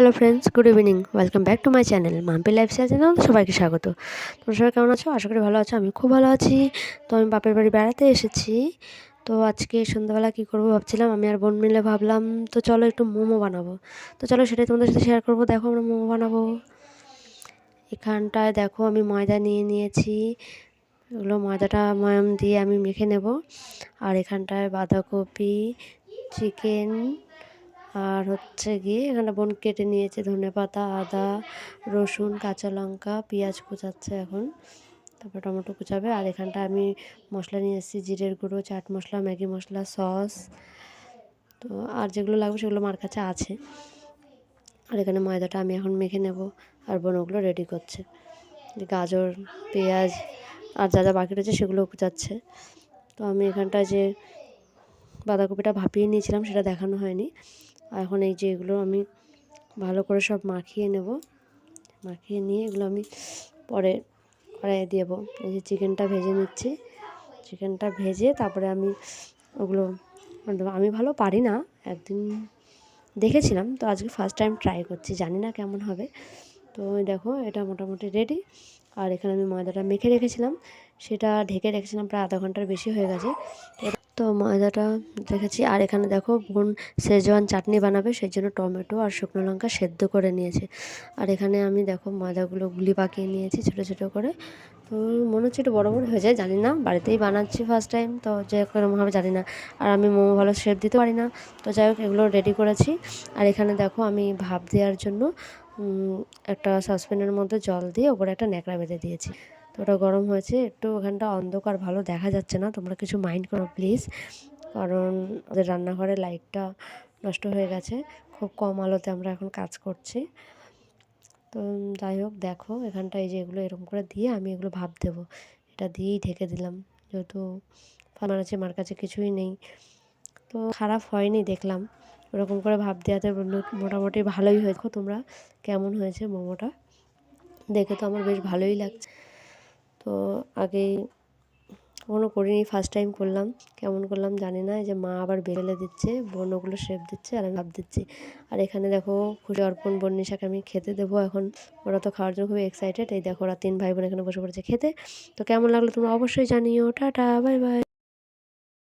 Hello friends good evening welcome back to my channel Mampi lifestyle channel সবাইকে স্বাগত। তোমরা সবাই কেমন আছো? আশা করি ভালো আছো আমি খুব ভালো আছি। তো আমি বাপের বাড়ি বেড়াতে এসেছি। তো আজকে সন্ধ্যাবেলা কী করব ভাবছিলাম, আমি আর বোন মিলে ভাবলাম, তো চলো একটু মোমো বানাবো। তো চলো সেটাই তোমাদের সাথে শেয়ার করব। দেখো আমরা মোমো বানাবো। এখানটায় দেখো আমি ময়দা নিয়ে নিয়েছি। এগুলো ময়দাটা ময়াম দিয়ে আমি মেখে নেব। আর এখানটায় বাঁধাকপি, চিকেন আর হচ্ছে গিয়ে এখানে বোন কেটে নিয়েছে ধনে পাতা, আদা, রসুন, কাঁচা লঙ্কা, পেঁয়াজ কুচাচ্ছে এখন। তারপর টমেটো কুচাবে। আর এখানটা আমি মশলা নিয়ে এসেছি, জিরের গুঁড়ো, চাট মশলা, ম্যাগি মশলা, সস। তো আর যেগুলো লাগবে সেগুলো আমার কাছে আছে। আর এখানে ময়দাটা আমি এখন মেখে নেব। আর বোন ওগুলো রেডি করছে। গাজর, পেঁয়াজ আর যা যা বাকি রয়েছে সেগুলো কুচাচ্ছে। তো আমি এখানটায় যে বাঁধাকপিটা ভাপিয়ে নিয়েছিলাম সেটা দেখানো হয়নি। এখন এই যে এগুলো আমি ভালো করে সব মাখিয়ে নেব। মাখিয়ে নিয়ে এগুলো আমি পরে কড়াইয়ে দেবো। এই যে চিকেনটা ভেজে নিচ্ছি। চিকেনটা ভেজে তারপরে আমি ওগুলো আমি ভালো পারি না, একদিন দেখেছিলাম, তো আজকে ফার্স্ট টাইম ট্রাই করছি, জানি না কেমন হবে। তো দেখো, এটা মোটামুটি রেডি আর এখানে আমি ময়দাটা মেখে রেখেছিলাম। সেটা ঢেকে রেখেছিলাম, প্রায় আধা ঘণ্টার বেশি হয়ে গেছে। তো ময়দাটা রেখেছি আর এখানে দেখো বোন সেজওয়ান চাটনি বানাবে সেই জন্য টমেটো আর শুকনো লঙ্কা সেদ্ধ করে নিয়েছে। আর এখানে আমি দেখো ময়দাগুলো গুলি পাকিয়ে নিয়েছি ছোটো ছোটো করে। তো মনে হচ্ছে একটু বড়ো বড়ো হয়ে যায়, জানি না। বাড়িতেই বানাচ্ছি ফার্স্ট টাইম তো যে হবে জানি না। আর আমি মোমো ভালো শেপ দিতে পারি না। তো যাই হোক এগুলো রেডি করেছি। আর এখানে দেখো আমি ভাপ দেওয়ার জন্য একটা সসপ্যানের মধ্যে জল দিয়ে ওপরে একটা ন্যাকড়া বেঁধে দিয়েছি। তো ওটা গরম হয়েছে, একটু ওখানটা অন্ধকার, ভালো দেখা যাচ্ছে না, তোমরা কিছু মাইন্ড করো প্লিজ কারণ ওদের রান্নাঘরে লাইটটা নষ্ট হয়ে গেছে, খুব কম আলোতে আমরা এখন কাজ করছি। তো যাই হোক, দেখো এখানটায় যে এগুলো এরকম করে দিয়ে আমি এগুলো ভাব দেবো, এটা দিয়েই ঢেকে দিলাম, যেহেতু ফানার আছে আমার কাছে কিছুই নেই। তো খারাপ হয়নি দেখলাম, ওরকম করে ভাব দেওয়াতে মোটামুটি ভালোই হয়েছে। তোমরা কেমন হয়েছে মোমোটা, দেখে তো আমার বেশ ভালোই লাগছে। তো আগেই কখনো করিনি ফার্স্ট টাইম করলাম। কেমন করলাম জানি না যে মা আবার বেলে দিচ্ছে বোন ওগুলো শেপ দিচ্ছে আর আমি ভাব দিচ্ছি। আর এখানে দেখো খুশি অর্পণ বন্নিশাকে আমি খেতে দেবো এখন। ওরা তো খাওয়ার জন্য খুবই এক্সাইটেড এই দেখো ওরা তিন ভাই বোন এখানে বসে পড়েছে খেতে। তো কেমন লাগল তোমরা অবশ্যই জানিও। Tata bye bye